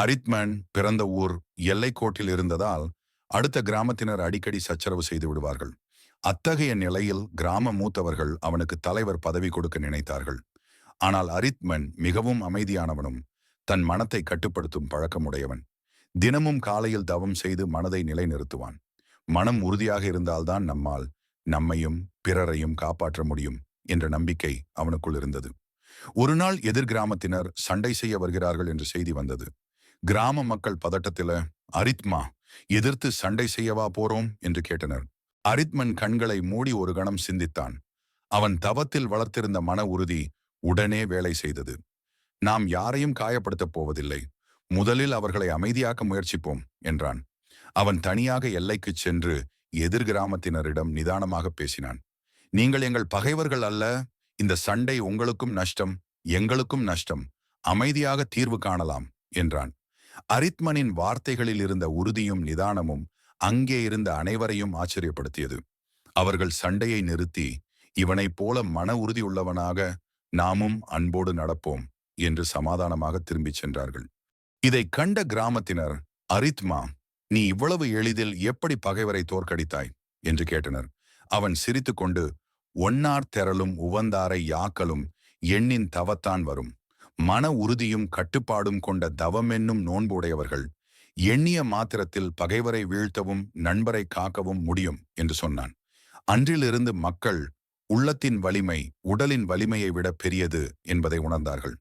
அரித்மன் பிறந்த ஊர் எல்லைக்கோட்டில் இருந்ததால் அடுத்த கிராமத்தினர் அடிக்கடி சச்சரவு செய்து விடுவார்கள். அத்தகைய நிலையில் கிராம மூத்தவர்கள் அவனுக்கு தலைவர் பதவி கொடுக்க நினைத்தார்கள். ஆனால் அரித்மன் மிகவும் அமைதியானவனும் தன் மனத்தை கட்டுப்படுத்தும் பழக்கமுடையவன். தினமும் காலையில் தவம் செய்து மனதை நிலைநிறுத்துவான். மனம் உறுதியாக இருந்தால்தான் நம்மால் நம்மையும் பிறரையும் காப்பாற்ற முடியும் என்ற நம்பிக்கை அவனுக்குள் இருந்தது. ஒரு நாள் எதிர் கிராமத்தினர் சண்டை செய்ய வருகிறார்கள் என்று செய்தி வந்தது. கிராம மக்கள் பதட்டத்தில அரித்மா எதிர்த்து சண்டை செய்யவா போறோம் என்று கேட்டனர். அரித்மன் கண்களை மூடி ஒரு கணம் சிந்தித்தான். அவன் தவத்தில் வளர்த்திருந்த மன உறுதி உடனே வேலை செய்தது. நாம் யாரையும் காயப்படுத்தப் போவதில்லை. முதலில் அவர்களை அமைதியாக்க முயற்சிப்போம் என்றான். அவன் தனியாக எல்லைக்குச் சென்று எதிர் கிராமத்தினரிடம் நிதானமாக பேசினான். நீங்கள் எங்கள் பகைவர்கள் அல்ல. இந்த சண்டை உங்களுக்கும் நஷ்டம் எங்களுக்கும் நஷ்டம். அமைதியாக தீர்வு காணலாம் என்றான். அரித்மனின் வார்த்தைகளில் இருந்த உறுதியும் நிதானமும் அங்கே இருந்த அனைவரையும் ஆச்சரியப்படுத்தியது. அவர்கள் சண்டையை நிறுத்தி இவனைப் போல மன உறுதியுள்ளவனாக நாமும் அன்போடு நடப்போம் என்று சமாதானமாக திரும்பிச் சென்றார்கள். இதை கண்ட கிராமத்தினர் அரித்மா நீ இவ்வளவு எளிதில் எப்படி பகைவரை தோற்கடித்தாய்? என்று கேட்டனர். அவன் சிரித்துக்கொண்டு ஒன்னார் தெரலும் உவந்தாரை யாக்கலும் எண்ணின் தவத்தான் வரும். மன உறுதியும் கட்டுப்பாடும் கொண்ட தவமென்னும் நோன்பு உடையவர்கள் எண்ணிய மாத்திரத்தில் பகைவரை வீழ்த்தவும் நண்பரை காக்கவும் முடியும் என்று சொன்னான். அன்றிலிருந்து மக்கள் உள்ளத்தின் வலிமை உடலின் வலிமையை விட பெரியது என்பதை உணர்ந்தார்கள்.